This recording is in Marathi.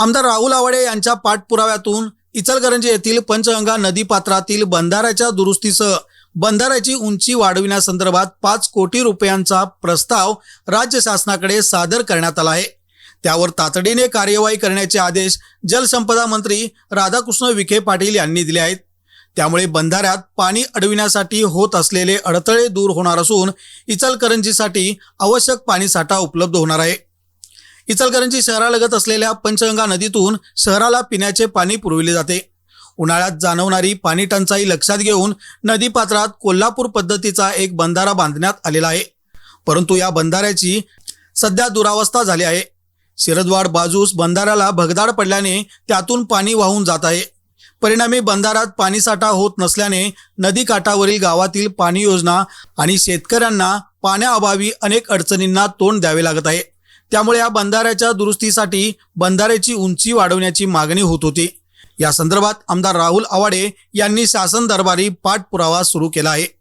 आमदार राहुल आवाडे यांच्या पाठपुराव्यातून इचलकरंजी येथील पंचगंगा नदीपात्रातील बंधाऱ्याच्या दुरुस्तीसह बंधाऱ्याची उंची वाढविण्यासंदर्भात पाच कोटी रुपयांचा प्रस्ताव राज्य शासनाकडे सादर करण्यात आला आहे. त्यावर तातडीने कार्यवाही करण्याचे आदेश जलसंपदा मंत्री राधाकृष्ण विखे पाटील यांनी दिले आहेत. त्यामुळे बंधाऱ्यात पाणी अडविण्यासाठी होत असलेले अडथळे दूर होणार असून इचलकरंजीसाठी आवश्यक पाणीसाठा उपलब्ध होणार आहे. इचलकरंजी शहरालगत असलेल्या पंचगंगा नदीतून शहराला पिण्याचे पाणी पुरविले जाते. उन्हाळ्यात जाणवणारी पाणी टंचाई लक्षात घेऊन नदीपात्रात कोल्हापूर पद्धतीचा एक बंधारा बांधण्यात आलेला आहे. परंतु या बंधाऱ्याची सध्या दुरावस्था झाली आहे. शिरदवाड बाजूस बंधाऱ्याला भगदाड पडल्याने त्यातून पाणी वाहून जात आहे. परिणामी बंधाऱ्यात पाणीसाठा होत नसल्याने नदीकाठावरील गावातील पाणी योजना आणि शेतकऱ्यांना पाण्याअभावी अनेक अडचणींना तोंड द्यावे लागत आहे. त्यामुळे या बंधाऱ्याच्या दुरुस्तीसाठी बंधाऱ्याची उंची वाढवण्याची मागणी होत होती. या संदर्भात आमदार राहुल आवाडे यांनी शासन दरबारी पाठपुरावा सुरू केला आहे.